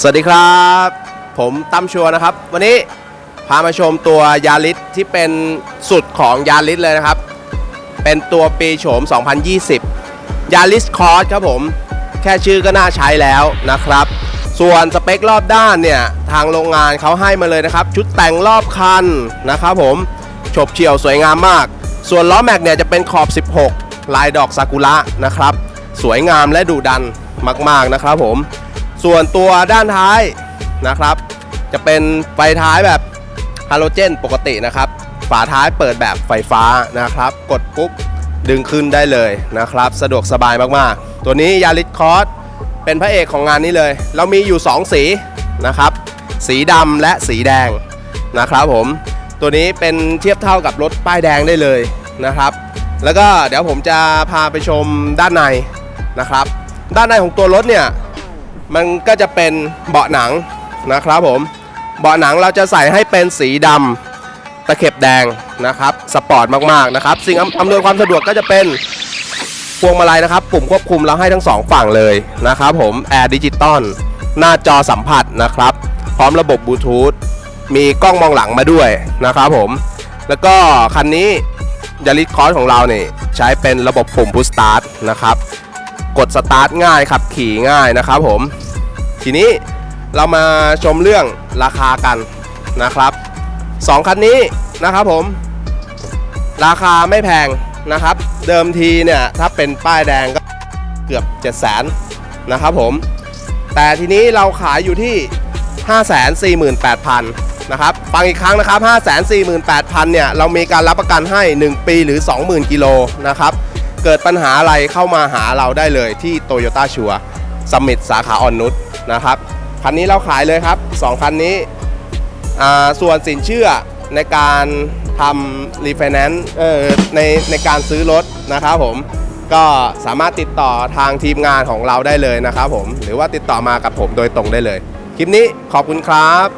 สวัสดีครับ ผมตั้มชัวร์นะครับ วันนี้พามาชมตัวยาริสที่เป็นสุดของยาริสเลยนะครับ เป็นตัวปีโฉม 2020 ยาริสคอร์สครับผม แค่ชื่อก็น่าใช้แล้วนะครับ ส่วนสเปครอบด้านเนี่ย ทางโรงงานเขาให้มาเลยนะครับ ชุดแต่งรอบคันนะครับผมฉบเฉี่ยวสวยงามมาก ส่วนล้อแม็กเนี่ยจะเป็นขอบ 16 ลายดอกซากุระนะครับ สวยงามและดุดันมาก ๆนะครับผม ส่วนตัวด้านท้ายนะครับ จะเป็นไฟท้ายแบบฮาโลเจนปกตินะครับ ฝาท้ายเปิดแบบไฟฟ้านะครับ กดปุ๊บดึงขึ้นได้เลยนะครับ สะดวกสบายมากๆ ตัวนี้ยาริสคอร์สเป็นพระเอกของงานนี้เลย เรามีอยู่ 2 สีนะครับ สีดำและสีแดงนะครับผม ตัวนี้เป็นเทียบเท่ากับรถป้ายแดงได้เลยนะครับ แล้วก็เดี๋ยวผมจะพาไปชมด้านใน นะครับ ด้านในของตัวรถเนี่ยมันก็จะเป็นเบาะหนังนะครับผมเบาะหนังเราจะใส่ให้เป็นสีดำตะเข็บแดงนะครับสปอร์ตมากๆนะครับ สิ่งอำนวยความสะดวกก็จะเป็นพวงมาลัยนะครับ ปุ่มควบคุมเราให้ทั้งสองฝั่งเลยนะครับผมแอร์ดิจิตอลหน้าจอสัมผัสนะครับ พร้อมระบบบลูทูธมีกล้องมองหลังมาด้วยนะครับผม แล้วก็คันนี้ยาริสคอร์สของเราเนี่ยใช้เป็นระบบปุ่มพุ s สตาร์ทนะครับ กดสตาร์ทง่ายขับขี่ง่ายนะครับผม ทีนี้เรามาชมเรื่องราคากันนะครับสองคันนี้นะครับผม ราคาไม่แพงนะครับ เดิมทีเนี่ยถ้าเป็นป้ายแดงก็เกือบ 7 0 0 0 0นะครับผม แต่ทีนี้เราขายอยู่ที่ 548,000นะครับฟังอีกครั้งนะครับ 548,000เนี่ยเรามีการรับประกันให้ 1 ปีหรือ 20,000 กิโลนะครับ เกิดปัญหาอะไรเข้ามาหาเราได้เลยที่โตโยต้าชัวสมิธสาขาอ่อนนุชนะครับคันนี้เราขายเลยครับ2คันนี้ส่วนสินเชื่อในการทำรีไฟแนนซ์ในในการซื้อรถนะครับผมก็สามารถติดต่อทางทีมงานของเราได้เลยนะครับผม หรือว่าติดต่อมากับผมโดยตรงได้เลย คลิปนี้ขอบคุณครับ